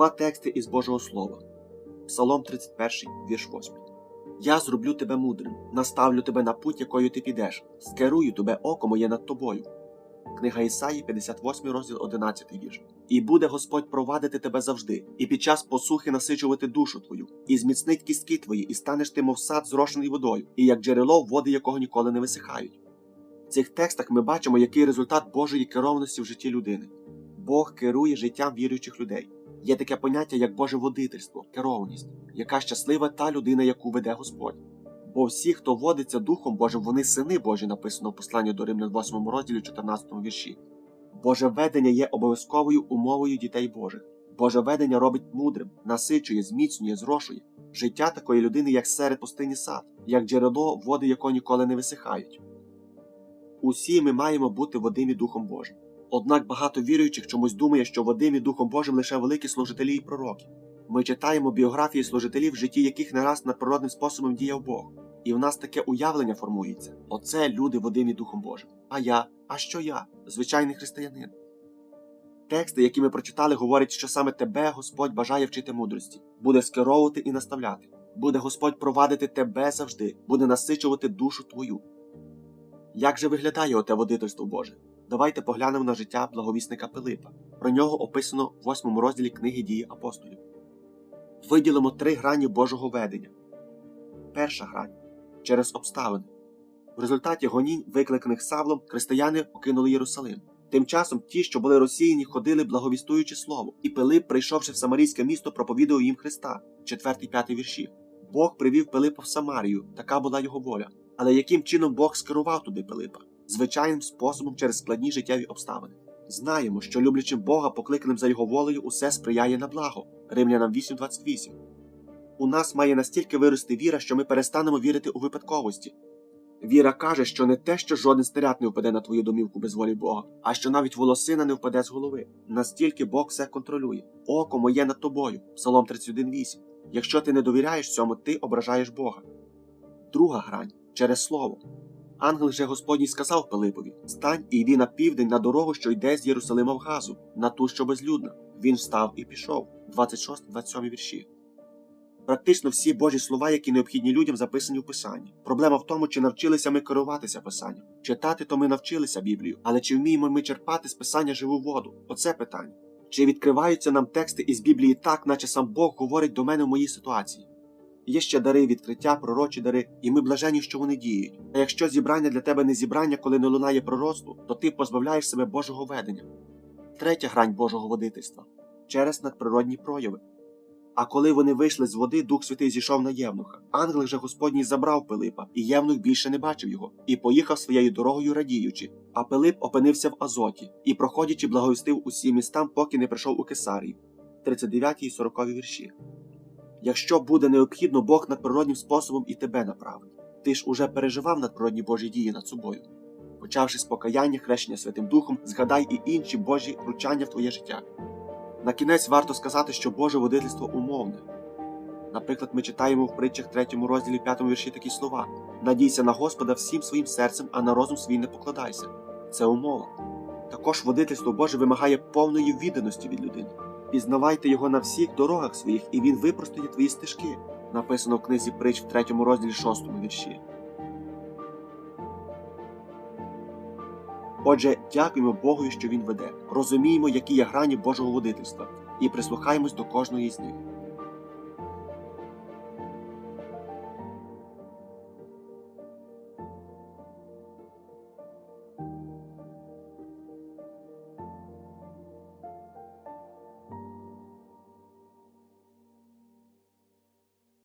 Два тексти із Божого Слова. Псалом 31, вірш 8. Я зроблю тебе мудрим, наставлю тебе на путь, якою ти підеш, скерую тебе око моє над тобою. Книга Ісаї, 58 розділ 11 вірш. І буде Господь провадити тебе завжди, і під час посухи насичувати душу твою, і зміцнить кістки твої, і станеш ти, мов сад, зрошений водою, і як джерело, води якого ніколи не висихають. В цих текстах ми бачимо, який результат Божої керованості в житті людини. Бог керує життям віруючих людей. Є таке поняття, як Боже водительство, керованість, яка щаслива та людина, яку веде Господь. Бо всі, хто водиться Духом Божим, вони сини Божі, написано в посланні до Римлян 8 розділі 14 вірші. Боже ведення є обов'язковою умовою дітей Божих. Боже ведення робить мудрим, насичує, зміцнює, зрошує. Життя такої людини, як серед пустині сад, як джерело, води якого ніколи не висихають. Усі ми маємо бути водимі Духом Божим. Однак багато віруючих чомусь думає, що водимі Духом Божим лише великі служителі і пророки. Ми читаємо біографії служителів, в житті яких не раз надприродним способом діяв Бог. І в нас таке уявлення формується: оце люди водимі Духом Божим. А я, а що я, звичайний християнин. Тексти, які ми прочитали, говорять, що саме тебе Господь бажає вчити мудрості, буде скеровувати і наставляти. Буде Господь провадити тебе завжди, буде насичувати душу твою. Як же виглядає оте водительство Боже? Давайте поглянемо на життя благовісника Пилипа. Про нього описано в 8 розділі книги дії апостолів. Виділимо три грані Божого ведення. Перша грань через обставини. В результаті гонінь, викликаних Савлом, християни покинули Єрусалим. Тим часом ті, що були розсіяні, ходили, благовістуючи слово, і Пилип, прийшовши в Самарійське місто, проповідував їм Христа, 4-5 вірші. Бог привів Пилипа в Самарію, така була його воля. Але яким чином Бог скерував туди Пилипа? Звичайним способом через складні життєві обставини. Знаємо, що люблячим Бога, покликаним за його волею, усе сприяє на благо. Римлянам 8.28. У нас має настільки вирости віра, що ми перестанемо вірити у випадковості. Віра каже, що не те, що жоден снаряд не впаде на твою домівку без волі Бога, а що навіть волосина не впаде з голови. Настільки Бог все контролює. Око моє над тобою. Псалом 31.8. Якщо ти не довіряєш цьому, ти ображаєш Бога. Друга грань через слово. Ангел же Господній сказав Пилипові: Стань і йди на південь на дорогу, що йде з Єрусалима в Газу, на ту, що безлюдна. Він встав і пішов. 26-27 вірші. Практично всі Божі слова, які необхідні людям, записані в Писанні. Проблема в тому, чи навчилися ми керуватися Писанням. Читати то ми навчилися Біблію, але чи вміємо ми черпати з Писання живу воду? Оце питання. Чи відкриваються нам тексти із Біблії так, наче сам Бог говорить до мене в моїй ситуації? Є ще дари, відкриття, пророчі дари, і ми блажені, що вони діють. А якщо зібрання для тебе не зібрання, коли не лунає пророцтво, то ти позбавляєш себе Божого ведення. Третя грань Божого водительства через надприродні прояви. А коли вони вийшли з води, Дух Святий зійшов на Євнуха. Ангел же Господній забрав Пилипа, і Євнух більше не бачив його, і поїхав своєю дорогою радіючи. А Пилип опинився в Азоті і, проходячи, благовістив усім містам, поки не прийшов у Кесарію. 39 і 40 вірші. Якщо буде необхідно, Бог надприроднім способом і тебе направить. Ти ж уже переживав надприродні Божі дії над собою. Почавши з покаяння, хрещення Святим Духом, згадай і інші Божі вручання в твоє життя. На кінець варто сказати, що Боже водительство умовне. Наприклад, ми читаємо в притчах 3 розділі 5 вірші такі слова: Надійся на Господа всім своїм серцем, а на розум свій не покладайся. Це умова. Також водительство Боже вимагає повної відданості від людини. Пізнавайте його на всіх дорогах своїх, і він випростує твої стежки, написано в книзі притч в 3 розділі 6 вірші. Отже, дякуємо Богу, що Він веде, розуміємо, які є грані Божого водительства, і прислухаємось до кожної з них.